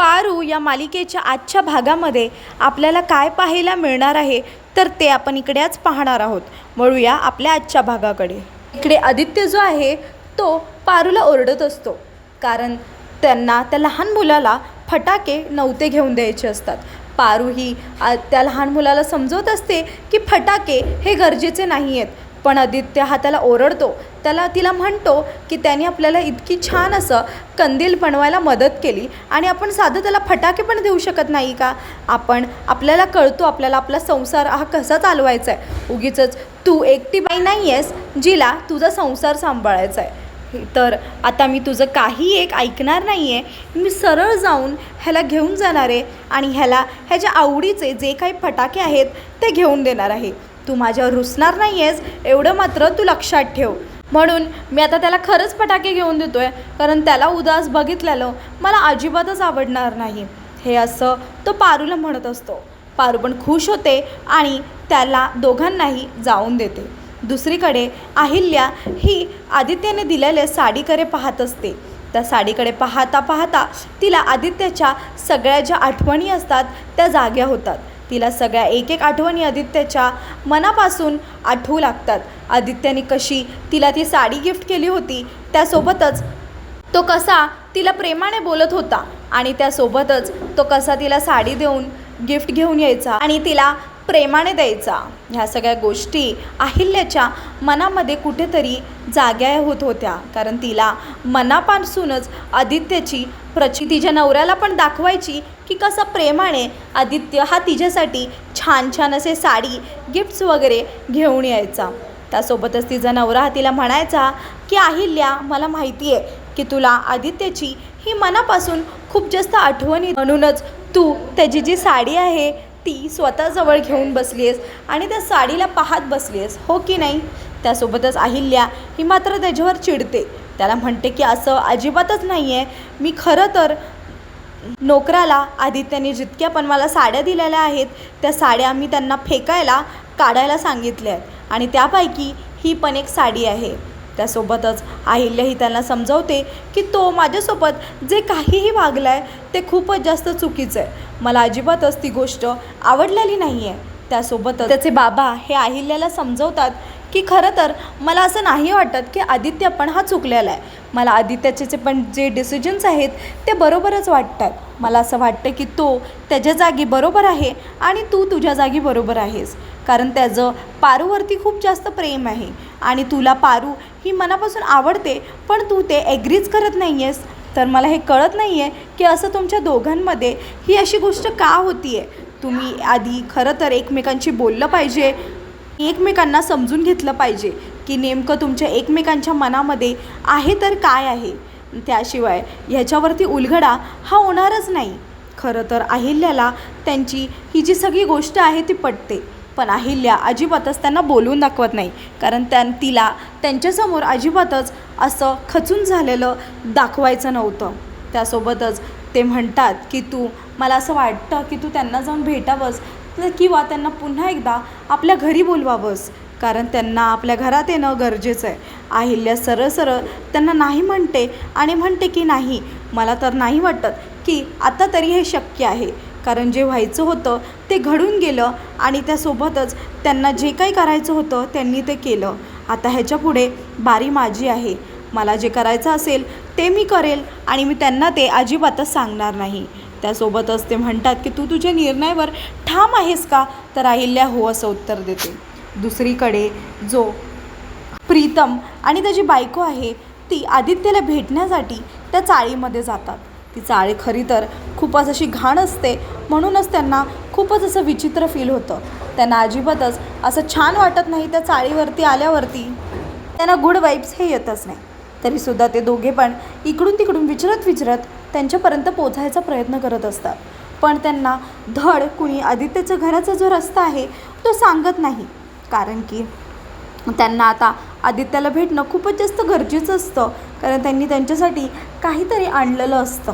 पारू या मालिकेच्या आजच्या भागामध्ये आपल्याला काय पाहायला मिळणार आहे तर ते आपण इकडेच पाहणार आहोत. वळूया आपल्या आजच्या भागाकडे. इकडे आदित्य जो आहे तो पारूला ओरडत असतो. कारण त्यांना त्या लहान मुलाला फटाके नव्हते घेऊन द्यायचे असतात. पारू ही आ, त्या लहान मुलाला समजवत असते की फटाके हे गरजेचे नाही आहेत पण आदित्य हा त्याला ओरडतो. त्याला तिला म्हणतो की त्याने आपल्याला इतकी छान असं कंदील बनवायला मदत केली आणि आपण साधं त्याला फटाके पण देऊ शकत नाही का? आपण आपल्याला कळतो आपल्याला आपला संसार हा कसा चालवायचा आहे. उगीच तू एकटी बाई नाही आहेस जिला तुझा संसार सांभाळायचा आहे. तर आता मी तुझं काही एक ऐकणार नाही आहे मी सरळ जाऊन ह्याला घेऊन जाणार आहे आणि ह्याला ह्याच्या आवडीचे जे काही फटाके आहेत ते घेऊन देणार आहे. तू माझ्यावर रुसणार नाही आहेस एवढं मात्र तू लक्षात ठेव. म्हणून मी आता त्याला खरंच फटाके घेऊन देतो आहे कारण त्याला उदास बघितलेलं मला अजिबातच आवडणार नाही. हे असं तो पारूला म्हणत असतो. पारू पण खुश होते आणि त्याला दोघांनाही जाऊन देते. दुसरीकडे अहिल्या ही आदित्यने दिलेले साडीकडे पाहत असते. त्या साडीकडे पाहता पाहता तिला आदित्याच्या सगळ्या ज्या आठवणी असतात त्या जाग्या होतात. तिला सगळ्या एक एक आठवणी आदित्याच्या मनापासून आठवू लागतात. आदित्याने कशी तिला ती साडी गिफ्ट केली होती त्यासोबतच तो कसा तिला प्रेमाने बोलत होता आणि त्यासोबतच तो कसा तिला साडी देऊन गिफ्ट घेऊन यायचा आणि तिला प्रेमाने द्यायचा. ह्या सगळ्या गोष्टी अहिल्याच्या मनामध्ये कुठेतरी जाग्या होत होत्या. कारण तिला मनापासूनच आदित्याची प्रचि तिच्या नवऱ्याला पण दाखवायची की कसं प्रेमाने आदित्य हा तिच्यासाठी छान छान असे साडी गिफ्ट्स वगैरे घेऊन यायचा. त्यासोबतच तिचा नवरा हा तिला म्हणायचा की अहिल्या मला माहिती आहे की तुला आदित्याची ही मनापासून खूप जास्त आठवणी म्हणूनच तू त्याची जी साडी आहे ती स्वतःजवळ घेऊन बसली आहेस आणि त्या साडीला पाहत बसली आहेस हो की नाही? त्यासोबतच अहिल्या ही मात्र त्याच्यावर चिडते. त्याला म्हणते की असं अजिबातच नाही आहे मी खरं तर नोकराला आदित्याने जितक्या पण मला साड्या दिलेल्या आहेत त्या साड्या मी त्यांना फेकायला काढायला सांगितल्या आहेत. आणि त्यापैकी ही पण एक साडी आहे. त्यासोबतच अहिल्या ही त्यांना समजवते की तो माझ्यासोबत जे काहीही वागलं आहे ते खूपच जास्त चुकीचं आहे मला अजिबातच ती गोष्ट आवडलेली नाही आहे त्यासोबतच त्याचे बाबा हे अहिल्याला समजवतात की खरं तर मला असं नाही वाटत की आदित्य पण हा चुकलेला आहे. मला आदित्याचे पण जे डिसिजन्स आहेत ते बरोबरच वाटतात. मला असं वाटतं की तो त्याच्या जागी बरोबर आहे आणि तू तुझ्या जागी बरोबर आहेस. कारण त्याचं पारूवरती खूप जास्त प्रेम आहे. आणि तुला पारू ही मनापासून आवडते पण तू ते ॲग्रीच करत नाही आहेस तर मला हे कळत नाही आहे की असं तुमच्या दोघांमध्ये ही अशी गोष्ट का होती आहे तुम्ही आधी खरं तर एकमेकांशी बोललं पाहिजे एकमेकांना समजून घेतलं पाहिजे. की नेमकं तुमच्या एकमेकांच्या मनामध्ये आहे तर काय आहे? त्याशिवाय ह्याच्यावरती उलगडा हा होणारच नाही. खरं तर अहिल्याला त्यांची ही जी सगळी गोष्ट आहे ती पटते. पण अहिल्या अजिबातच त्यांना बोलून दाखवत नाही. कारण त्या तिला त्यांच्यासमोर अजिबातच असं खचून झालेलं दाखवायचं नव्हतं. त्यासोबतच ते म्हणतात की तू मला असं वाटतं की तू त्यांना जाऊन भेटावंस किंवा त्यांना पुन्हा एकदा आपल्या घरी बोलवावंस. कारण त्यांना आपल्या घरात येणं गरजेचं आहे. अहिल्या सरळ सरळ त्यांना नाही म्हणते आणि म्हणते की नाही मला तर नाही वाटत की आता तरी हे शक्य आहे. कारण जे व्हायचं होतं ते घडून गेलं आणि त्यासोबतच त्यांना जे काही करायचं होतं त्यांनी ते केलं. आता ह्याच्या पुढे बारी माझी आहे. मला जे करायचं असेल ते मी करेल आणि मी त्यांना ते अजिबातच सांगणार नाही. त्यासोबतच ते म्हणतात की तू तुझ्या निर्णयावर ठाम आहेस का? तर अहिल्या हो असं उत्तर देते. दुसरीकडे जो प्रीतम आणि त्याची बायको आहे ती आदित्यला भेटण्यासाठी त्या चाळीमध्ये जातात. ती चाळी खरी तर खूपच अशी घाण असते म्हणूनच त्यांना खूपच असं विचित्र फील होतं. त्यांना अजिबातच असं छान वाटत नाही त्या चाळीवरती आल्यावरती. त्यांना गुड वाईब्स हे येतच नाही. तरीसुद्धा ते दोघे पण इकडून तिकडून विचरत विचरत त्यांच्यापर्यंत पोचायचा प्रयत्न करत असतात. पण त्यांना धड कुणी आदित्यच्या घराचा जो रस्ता आहे तो सांगत नाही. कारण की त्यांना आता आदित्याला भेटणं खूपच जास्त गरजेचं असतं. कारण त्यांनी त्यांच्यासाठी काहीतरी आणलेलं असतं.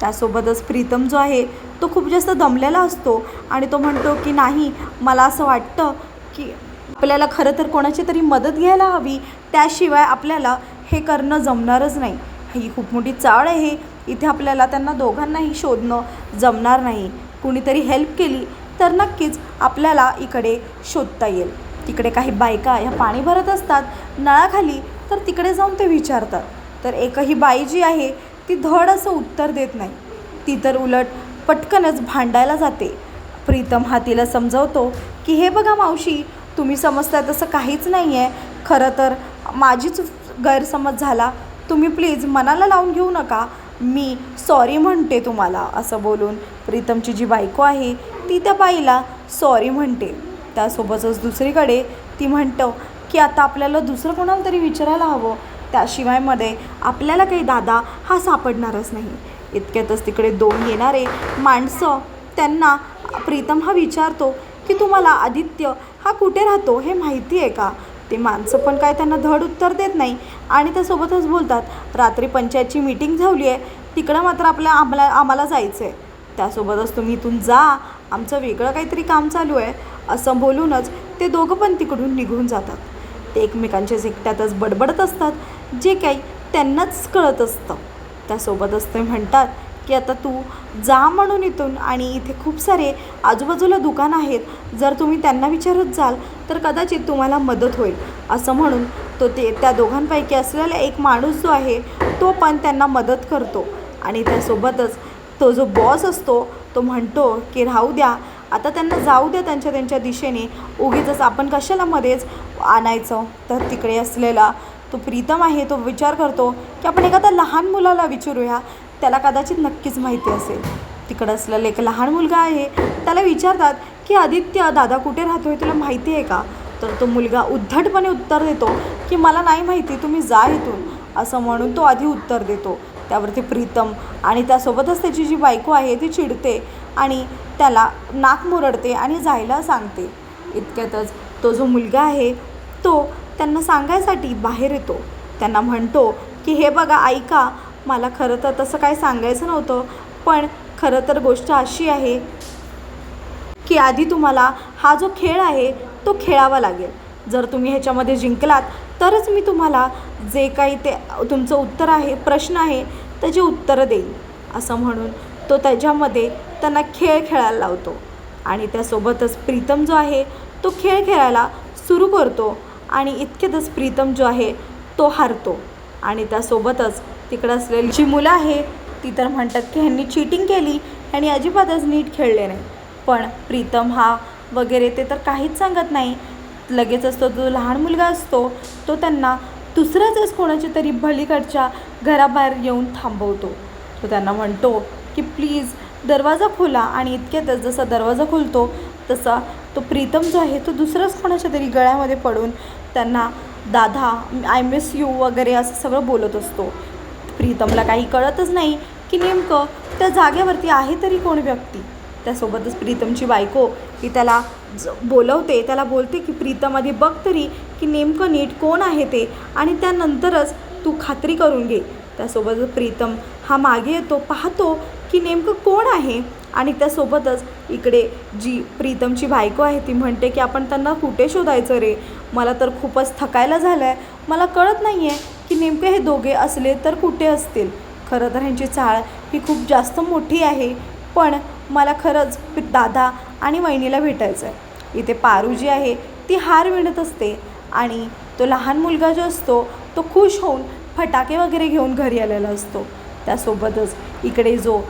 त्यासोबतच प्रीतम जो आहे तो खूप जास्त दमलेला असतो आणि तो म्हणतो की नाही मला असं वाटतं की आपल्याला खरं तर कोणाची तरी मदत घ्यायला हवी. त्याशिवाय आपल्याला हे करणं जमणारच नाही. ही खूप मोठी चाळ आहे. इथे आपल्याला त्यांना दोघांनाही शोधणं जमणार नाही. कुणीतरी हेल्प केली तर नक्कीच आपल्याला इकडे शोधता येईल. तिकडे काही बायका ह्या पाणी भरत असतात नळाखाली तर तिकडे जाऊन ते विचारतात. तर एकही बाई जी आहे ती धड असं उत्तर देत नाही. ती तर उलट पटकनच भांडायला जाते. प्रीतम हा तिला समजवतो की हे बघा मावशी तुम्ही समजता तसं काहीच नाही आहे खरं तर माझीच गैरसमज झाला. तुम्ही प्लीज मनाला लावून घेऊ नका. मी सॉरी म्हणते तुम्हाला असं बोलून प्रीतमची जी बायको आहे ती त्या बाईला सॉरी म्हणते. त्यासोबतच दुसरीकडे ती म्हणतं की आता आपल्याला दुसरं कोणाला तरी विचारायला हवं. त्याशिवायमध्ये आपल्याला काही दादा हा सापडणारच नाही. इतक्यातच तिकडे दोन येणारे माणसं त्यांना प्रीतम हा विचारतो की तुम्हाला आदित्य हा कुठे राहतो हे माहिती आहे का? ते माणसं पण काय त्यांना धड उत्तर देत नाही आणि त्यासोबतच बोलतात रात्री पंचायतची मीटिंग झाली आहे. तिकडं मात्र आपल्या आम्हाला आम्हाला जायचं आहे त्यासोबतच तुम्ही इथून जा. आमचं वेगळं काहीतरी काम चालू आहे. असं बोलूनच ते दोघं पण तिकडून निघून जातात. ते एकमेकांच्या झेकट्यातच बडबडत असतात जे काही त्यांनाच कळत असतं. त्यासोबतच ते म्हणतात की आता तू जा म्हणून इथून आणि इथे खूप सारे आजूबाजूला दुकान आहेत. जर तुम्ही त्यांना विचारत जाल तर कदाचित तुम्हाला मदत होईल. असं म्हणून तो ते त्या दोघांपैकी असलेला एक माणूस जो आहे तो पण त्यांना मदत करतो. आणि त्यासोबतच तो जो बॉस असतो तो म्हणतो की राहू द्या आता त्यांना जाऊ द्या त्यांच्या त्यांच्या दिशेने. उगीच आपण कशाला मध्येच आणायचं? तर तिकडे असलेला तो प्रीतम आहे तो विचार करतो की आपण एखाद्या लहान मुलाला विचारूया. त्याला कदाचित नक्कीच माहिती असेल. तिकडं असलेला एक लहान मुलगा आहे. त्याला विचारतात की आदित्य दादा कुठे राहतो हे तुला माहिती आहे का? तर तो मुलगा उद्धटपणे उत्तर देतो की मला नाही माहिती तुम्ही जा इथून. असं म्हणून तो आधी उत्तर देतो. त्यावरती प्रीतम आणि त्यासोबतच त्याची जी बायको आहे ती चिडते आणि त्याला नाक मुरडते आणि जायला सांगते. इतक्यातच तो जो मुलगा आहे तो त्यांना सांगायसाठी बाहेर येतो. त्यांना म्हणतो की हे बघा ऐका मला खरं तर तसं काय सांगायचं नव्हतं पण खरं तर गोष्ट अशी आहे की आधी तुम्हाला हा जो खेळ आहे तो खेळावा लागेल. जर तुम्ही ह्याच्यामध्ये जिंकलात तरच मी तुम्हाला जे काही ते तुमचं उत्तर आहे प्रश्न आहे त्याचे उत्तरं देईल असं म्हणून तो त्याच्यामध्ये त्यांना खेळ खेळायला लावतो. आणि त्यासोबतच प्रीतम जो आहे तो खेळ खेळायला सुरू करतो आणि इतक्यातच प्रीतम जो आहे तो हारतो. आणि त्यासोबतच तिकडं असलेली जी मुलं आहे ती तर म्हणतात की ह्यांनी चिटिंग केली ह्यांनी अजिबातच नीट खेळले नाही. पण प्रीतम हा वगैरे ते तर काहीच सांगत नाही. लगेच असतो जो लहान मुलगा असतो तो त्यांना दुसऱ्याच कोणाच्या तरी भलीकडच्या घराबाहेर येऊन थांबवतो. तो त्यांना म्हणतो की प्लीज दरवाजा खोला आणि इतक्यातच जसा दरवाजा खोलतो तसा तो प्रीतम जो आहे तो दुसराच कोणाच्या तरी गळ्यामध्ये पडून त्यांना दादा आय मिस यू वगैरे असं सगळं बोलत असतो. प्रीतमला काही कळतच नाही की नेमकं त्या जागेवरती आहे तरी कोण व्यक्ती? त्यासोबतच प्रीतमची बायको की त्याला ज बोलवते त्याला बोलते की प्रीतम आधी बघ तरी की नेमकं नीट कोण आहे ते आणि त्यानंतरच तू खात्री करून घे. त्यासोबतच प्रीतम हा मागे येतो पाहतो की नेमकं कोण आहे? आणि त्यासोबतच इकडे जी प्रीतमची बायको आहे ती म्हणते की आपण त्यांना कुठे शोधायचं रे? मला तर खूपच थकायला झालं आहे मला कळत नाही आहे की नेमके हे दोघे असले तर कुठे असतील? खरं तर ह्यांची चाळ ही खूप जास्त मोठी आहे. पण मला खरंच दादा आणि वहिनीला भेटायचं आहे इथे पारू जी आहे ती हार विणत असते. आणि तो लहान मुलगा जो असतो तो खुश होऊन फटाके वगैरे घेऊन घरी आलेला असतो. त्यासोबतच इकडे जो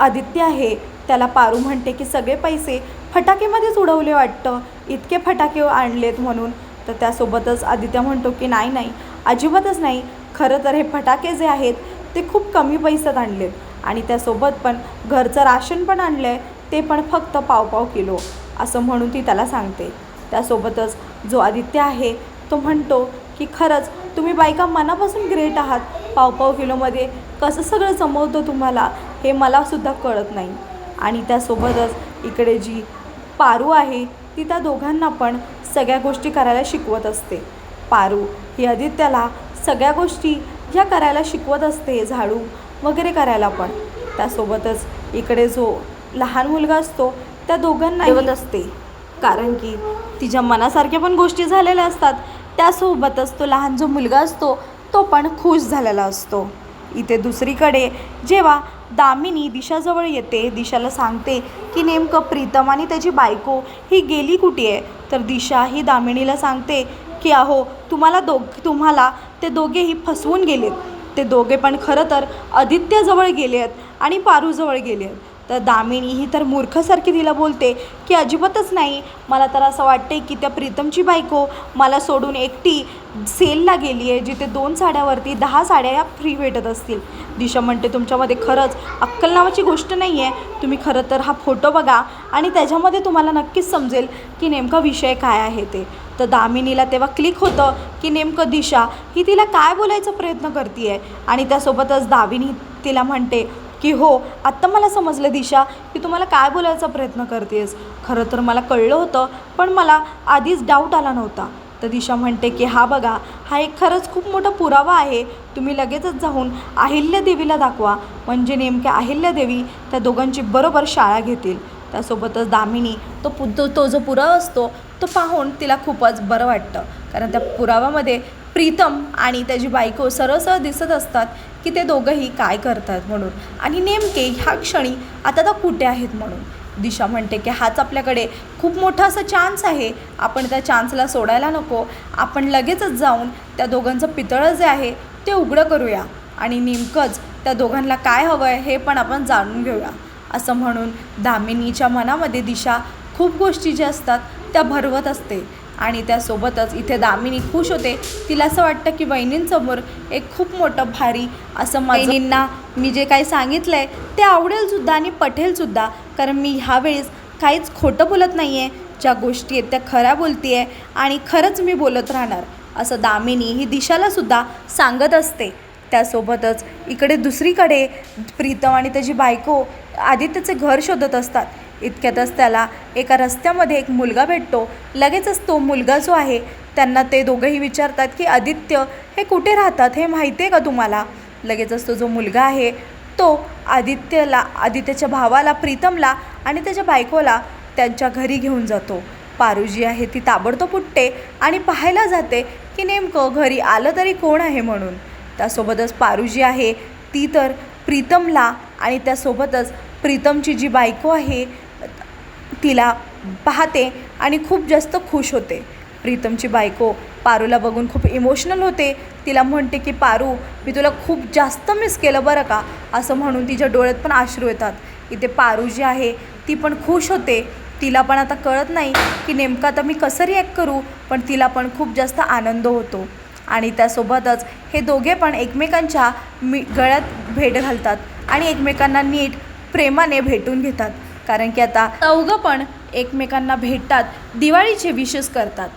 आदित्य आहे त्याला पारू म्हणते की सगळे पैसे फटाकेमध्येच उडवले वाटतं. इतके फटाके आणलेत म्हणून. तर त्यासोबतच आदित्य म्हणतो की नाही नाही अजिबातच नाही. खरं तर हे फटाके जे आहेत ते खूप कमी पैशात आणलेत. आणि त्यासोबत पण घरचं राशन पण आणलं आहे ते पण फक्त पाव पाव किलो असं म्हणून ती त्याला सांगते. त्यासोबतच जो आदित्य आहे तो म्हणतो की खरंच तुम्ही बायका मनापासून ग्रेट आहात. पाव पाव किलोमध्ये कसं सगळं जमवतं तुम्हाला हे मलासुद्धा कळत नाही. आणि त्यासोबतच इकडे जी पारू आहे ती त्या दोघांना पण सगळ्या गोष्टी करायला शिकवत असते. पारू ही आदित्याला सगळ्या गोष्टी ह्या करायला शिकवत असते झाडू वगैरे करायला पण. त्यासोबतच इकडे जो लहान मुलगा असतो त्या दोघांना येवत असते. कारण की तिच्या मनासारख्या पण गोष्टी झालेल्या असतात. त्यासोबतच तो लहान जो मुलगा असतो तो पण खुश झालेला असतो. इथे दुसरीकडे. जेव्हा दामिनी दिशाजवळ येते दिशाला सांगते की नेमकं प्रीतम आणि त्याची बायको ही गेली कुठे आहे? तर दिशा ही दामिनीला सांगते की अहो तुम्हाला दोघ तुम्हाला ते दोघेही फसवून गेलेत. ते दोघे पण खरं तर आदित्यजवळ गेले आहेत आणि पारूजवळ गेले आहेत तर दामिनी ही तर मूर्खसारखी तिला बोलते की अजिबातच नाही. मला तर असं वाटते की त्या प्रीतमची बायको मला सोडून एकटी सेलला गेली आहे जिथे दोन साड्यावरती दहा साड्या या फ्री भेटत असतील. दिशा म्हणते तुमच्यामध्ये खरंच अक्कल नावाची गोष्ट नाही आहे तुम्ही खरं तर हा फोटो बघा आणि त्याच्यामध्ये तुम्हाला नक्कीच समजेल की नेमका विषय काय आहे ते. तर दामिनीला तेव्हा क्लिक होतं की नेमकं दिशा ही तिला काय बोलायचा प्रयत्न करते आहे आणि त्यासोबतच दामिनी तिला म्हणते की हो आत्ता मला समजलं दिशा की तुम्हाला काय बोलायचा प्रयत्न करतेस? खरं तर मला कळलं होतं पण मला आधीच डाऊट आला नव्हता. तर दिशा म्हणते की हा बघा हा एक खरंच खूप मोठा पुरावा आहे. तुम्ही लगेचच जाऊन अहिल्यादेवीला दाखवा. म्हणजे नेमक्या अहिल्यादेवी त्या दोघांची बरोबर शाळा घेतील. त्यासोबतच दामिनी तो पु तो जो पुरावा असतो तो पाहून तिला खूपच बरं वाटतं. कारण त्या पुराव्यामध्ये प्रीतम आणि त्याची बायको सरळ सरळ दिसत असतात की ते दोघंही काय करतात म्हणून. आणि नेमके ह्या क्षणी आता तर कुठे आहेत म्हणून. दिशा म्हणते की हाच आपल्याकडे खूप मोठा असा चान्स आहे. आपण त्या चान्सला सोडायला नको. आपण लगेचच जाऊन त्या दोघांचं पितळं जे आहे ते उघडं करूया. आणि नेमकंच त्या दोघांना काय हवं आहे हे पण आपण जाणून घेऊया. असं म्हणून दामिनीच्या मनामध्ये दिशा खूप गोष्टी ज्या असतात त्या भरवत असते. आणि त्यासोबतच इथे दामिनी खुश होते. तिला असं वाटतं की बहिणींसमोर एक खूप मोठं भारी असं बहिणींना मी जे काही सांगितलं आहे ते आवडेलसुद्धा आणि पटेलसुद्धा. कारण मी ह्यावेळेस काहीच खोटं बोलत नाही आहे ज्या गोष्टी आहेत त्या खऱ्या बोलते आहे आणि खरंच मी बोलत राहणार असं दामिनी ही दिशालासुद्धा सांगत असते. त्यासोबतच इकडे दुसरीकडे प्रीतम आणि त्याची बायको आदित्यचे घर शोधत असतात. इतक्यातच त्याला एका रस्त्यामध्ये एक मुलगा भेटतो. लगेचच तो मुलगा जो आहे त्यांना ते दोघंही विचारतात की आदित्य हे कुठे राहतात? हे माहिती आहे का तुम्हाला? लगेचच तो जो मुलगा आहे तो आदित्यला आदित्यच्या भावाला प्रीतमला आणि त्याच्या बायकोला त्यांच्या घरी घेऊन जातो. पारू जी आहे ती ताबडतोब उठते आणि पाहायला जाते की नेमकं घरी आलं तरी कोण आहे म्हणून. त्यासोबतच पारू जी आहे ती तर प्रीतमला आणि त्यासोबतच प्रीतमची जी बायको आहे तिला पाहते आणि खूप जास्त खुश होते. प्रीतमची बायको पारूला बघून खूप इमोशनल होते. तिला म्हणते की पारू मी तुला खूप जास्त मिस केलं बरं का? असं म्हणून तिच्या डोळ्यात पण आश्रू येतात. इथे पारू जी आहे ती पण खुश होते. तिला पण आता कळत नाही की नेमकं आता मी कसं रिॲक्ट करू? पण तिला पण खूप जास्त आनंद होतो. आणि त्यासोबतच हे दोघे पण एकमेकांच्या मी गळ्यात भेट घालतात आणि एकमेकांना नीट प्रेमाने भेटून घेतात. कारण की आता चौघं पण एकमेकांना भेटतात दिवाळीचे विशेष करतात.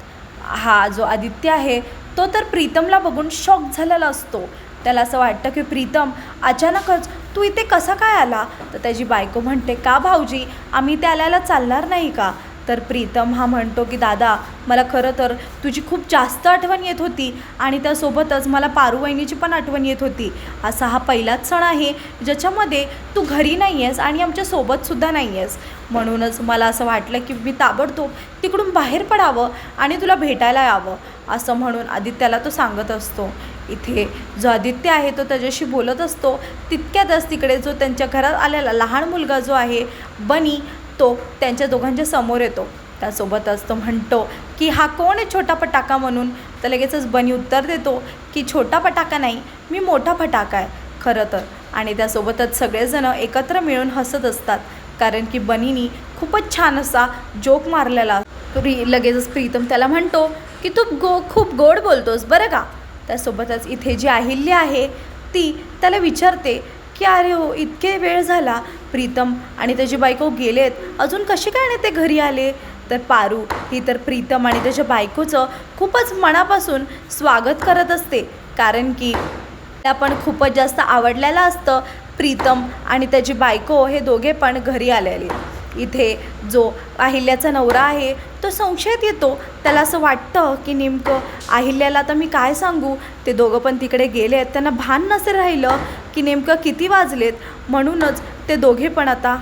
हा जो आदित्य आहे तो तर प्रीतमला बघून शॉक झालेला असतो. त्याला असं वाटतं की प्रीतम अचानकच तू इथे कसा काय आला? तर त्याची बायको म्हणते का भाऊजी आम्ही इथे आल्याला चालणार नाही का? तर प्रीतम हा म्हणतो की दादा मला खरं तर तुझी खूप जास्त आठवण येत होती आणि त्यासोबतच मला पारू वहिनीची पण आठवण येत होती. असा हा पहिलाच सण आहे ज्याच्यामध्ये तू घरी नाही आहेस आणि आमच्यासोबतसुद्धा नाही आहेस म्हणूनच मला असं वाटलं की मी ताबडतोब तिकडून बाहेर पडावं आणि तुला भेटायला यावं असं म्हणून आदित्याला तो सांगत असतो. इथे जो आदित्य आहे तो त्याच्याशी बोलत असतो. तितक्यातच तिकडे जो त्यांच्या घरात आलेला लहान मुलगा जो आहे बनी तो त्यांच्या दोघांच्या समोर येतो. त्यासोबतच तो म्हणतो की हा कोण आहे छोटा फटाका म्हणून? तर लगेचच बनी उत्तर देतो की छोटा फटाका नाही मी मोठा फटाका आहे. खरं तर. आणि त्यासोबतच सगळेजणं एकत्र मिळून हसत असतात. कारण की बनीनी खूपच छान असा जोक मारलेला प्री लगेचच प्रीतम त्याला म्हणतो की तू गो खूप गोड बोलतोस बरं का? त्यासोबतच इथे जी अहिल्य आहे ती त्याला विचारते की अरे हो इतके वेळ झाला प्रीतम आणि त्याची बायको गेलेत. अजून कसे काय नाही ते घरी आले? तर पारू ही तर प्रीतम आणि त्याच्या बायकोचं खूपच मनापासून स्वागत करत असते. कारण की त्या पण खूपच जास्त आवडलेलं असतं प्रीतम आणि त्याची बायको हे दोघे पण घरी आलेले. इथे जो अहिल्याचा नवरा आहे तो संशयात येतो. त्याला असं वाटतं की नेमकं अहिल्याला तर मी काय सांगू? ते दोघं पण तिकडे गेले आहेत. त्यांना भान नसे राहिलं की नेमकं किती वाजलेत? म्हणूनच ते दोघे पण आता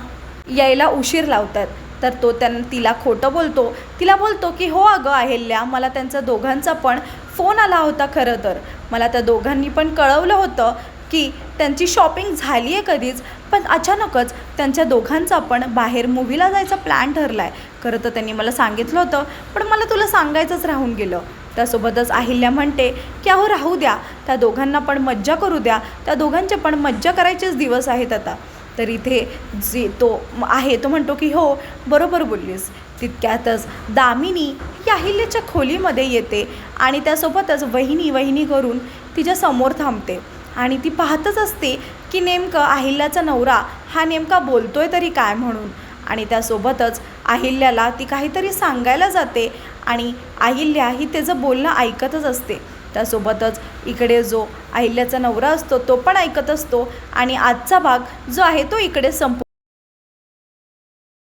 यायला उशीर लावतात तर तो त्यांना तिला खोटं बोलतो. तिला बोलतो की हो अगं अहिल्या मला त्यांचा दोघांचा पण फोन आला होता खरं तर. मला त्या दोघांनी पण कळवलं होतं की त्यांची शॉपिंग झाली आहे कधीच पण अचानकच त्यांच्या दोघांचा पण बाहेर मूवीला जायचा प्लॅन ठरला आहे खरं तर त्यांनी मला सांगितलं होतं पण मला तुला सांगायचंच राहून गेलं. त्यासोबतच अहिल्या म्हणते की अहो राहू द्या. त्या दोघांना पण मज्जा करू द्या. त्या दोघांचे पण मज्जा करायचेच दिवस आहेत आता. तर इथे जे तो आहे तो म्हणतो की हो बरोबर बोललीस. तितक्यातच दामिनी ही अहिल्याच्या खोलीमध्ये येते आणि त्यासोबतच वहिनी वहिनी करून तिच्या समोर थांबते. आणि ती पाहतच असते की नेमकं अहिल्याचा नवरा हा नेमका बोलतोय तरी काय म्हणून. आणि त्यासोबतच अहिल्याला ती काहीतरी सांगायला जाते आणि अहिल्या ही त्याचं बोलणं ऐकतच असते. त्यासोबतच इकडे जो अहिल्याचा नवरा असतो तो पण ऐकत असतो आणि आजचा भाग जो आहे तो इकडे संप